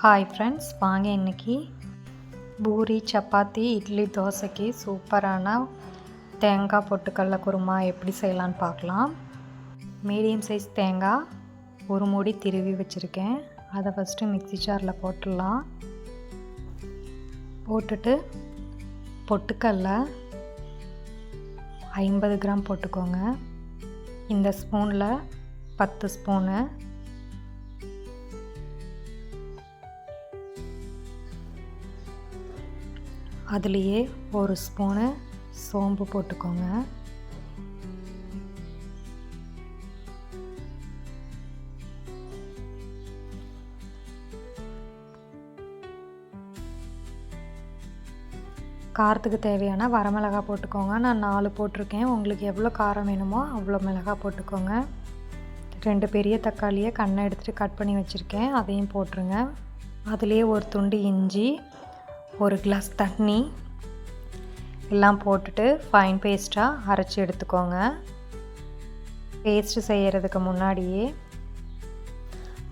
Hi friends வாங்க இன்னைக்கு பூரி சப்பாத்தி இட்லி தோசைக்கு சூப்பரான தேங்காய் பொட்டுக்கடல குருமா எப்படி செய்யலான்னு பார்க்கலாம். மீடியம் சைஸ் தேங்காய் ஒரு மூடி திருவி வச்சுருக்கேன். அதை ஃபஸ்ட்டு மிக்ஸி ஜாரில் போட்டுடலாம். போட்டுட்டு பொட்டுக்கடல ஐம்பது கிராம் போட்டுக்கோங்க. இந்த ஸ்பூனில் பத்து ஸ்பூனு அதுலேயே ஒரு ஸ்பூனு சோம்பு போட்டுக்கோங்க. காரத்துக்கு தேவையான வரமிளகா போட்டுக்கோங்க. நான் நாலு போட்டிருக்கேன். உங்களுக்கு எவ்வளோ காரம் வேணுமோ அவ்வளோ மிளகா போட்டுக்கோங்க. ரெண்டு பெரிய தக்காளியை கண்ணை எடுத்துகிட்டு கட் பண்ணி வச்சுருக்கேன். அதையும் போட்டுருங்க. அதுலேயே ஒரு துண்டு இஞ்சி ஒரு கிளாஸ் தண்ணி எல்லாம் போட்டுட்டு ஃபைன் பேஸ்ட்டாக அரைச்சி எடுத்துக்கோங்க. பேஸ்ட்டு செய்கிறதுக்கு முன்னாடியே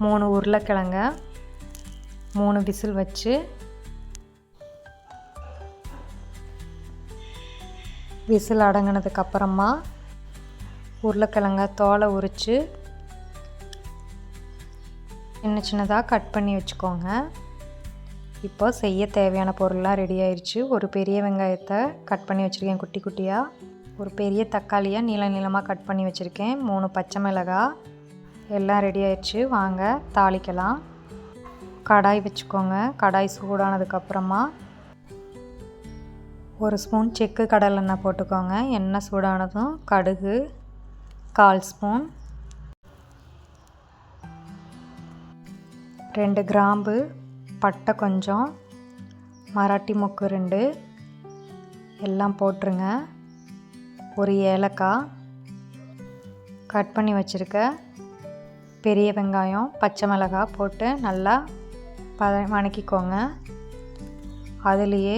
மூணு உருளைக்கிழங்க மூணு விசில் வச்சு விசில் அடங்கினதுக்கப்புறமா உருளைக்கிழங்க தோலை உரித்து சின்ன சின்னதாக கட் பண்ணி வச்சுக்கோங்க. இப்போ செய்ய தேவையான பொருள்லாம் ரெடி ஆயிடுச்சு ஒரு பெரிய வெங்காயத்தை கட் பண்ணி வச்சுருக்கேன் குட்டி குட்டியாக ஒரு பெரிய தக்காளியை நீள நீளமாக கட் பண்ணி வச்சுருக்கேன். மூணு பச்சை மிளகாய் எல்லாம் ரெடி ஆயிடுச்சு வாங்க தாளிக்கலாம். கடாய் வச்சுக்கோங்க. கடாய் சூடானதுக்கப்புறமா ஒரு ஸ்பூன் செக்கு கடலெண்ணெய் போட்டுக்கோங்க. எண்ணெய் சூடானதும் கடுகு கால் ஸ்பூன் ரெண்டு கிராம்பு பட்டை கொஞ்சம் மராட்டி மொக்கு ரெண்டு எல்லாம் போட்டுருங்க. ஒரு ஏலக்காய் கட் பண்ணி வச்சுருக்க பெரிய வெங்காயம் பச்சை மிளகாய் போட்டு நல்லா பத வணக்கிக்கோங்க. அதுலேயே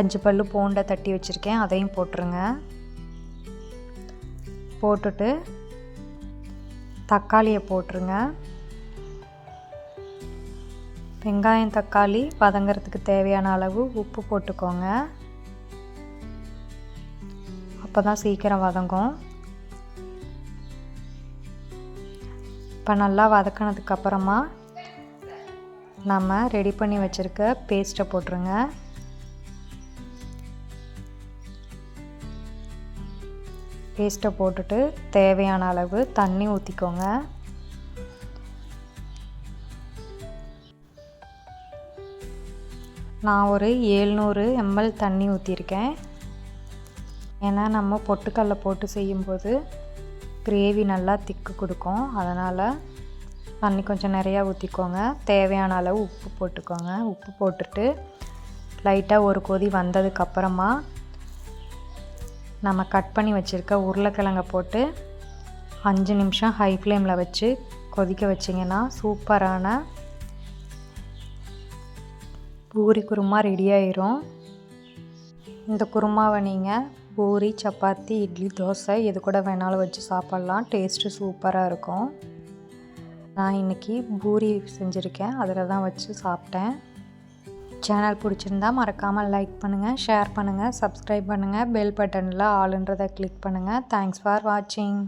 அஞ்சு பல் பூண்டை தட்டி வச்சுருக்கேன் அதையும் போட்டுருங்க. போட்டுட்டு தக்காளியை போட்டுருங்க. வெங்காயம் தக்காளி வதங்கிறதுக்கு தேவையான அளவு உப்பு போட்டுக்கோங்க. அப்போ தான் சீக்கிரம் வதங்கும். இப்போ நல்லா வதக்கினதுக்கப்புறமா நம்ம ரெடி பண்ணி வச்சுருக்க பேஸ்ட்டை போட்டுருங்க. பேஸ்ட்டை போட்டுட்டு தேவையான அளவு தண்ணி ஊற்றிக்கோங்க நான் ஒரு ஏழ்நூறு எம்எல் தண்ணி ஊற்றிருக்கேன் ஏன்னா நம்ம பொட்டுக்கல்ல போட்டு செய்யும்போது கிரேவி நல்லா திக்கு கொடுக்கும். அதனால் தண்ணி கொஞ்சம் நிறையா ஊற்றிக்கோங்க தேவையான அளவு உப்பு போட்டுக்கோங்க. உப்பு போட்டுட்டு லைட்டாக ஒரு கொதி வந்ததுக்கப்புறமா நம்ம கட் பண்ணி வச்சுருக்க உருளைக்கிழங்கை போட்டு அஞ்சு நிமிஷம் ஹை ஃப்ளேமில் வச்சு கொதிக்க வச்சிங்கன்னா சூப்பரான பூரி குருமா ரெடி ஆயிரும். இந்த குருமாவை நீங்கள் பூரி சப்பாத்தி இட்லி தோசை எது கூட வேணாலும் வச்சு சாப்பிட்லாம். டேஸ்ட்டு சூப்பராக இருக்கும். நான் இன்றைக்கி பூரி செஞ்சுருக்கேன். அதில் தான் வச்சு சாப்பிட்டேன். சேனல் பிடிச்சிருந்தா மறக்காமல் லைக் பண்ணுங்கள் ஷேர் பண்ணுங்கள் சப்ஸ்கிரைப் பண்ணுங்கள் பெல் பட்டனில் ஆளுன்றதை கிளிக் பண்ணுங்கள் தேங்க்ஸ் ஃபார் வாட்சிங்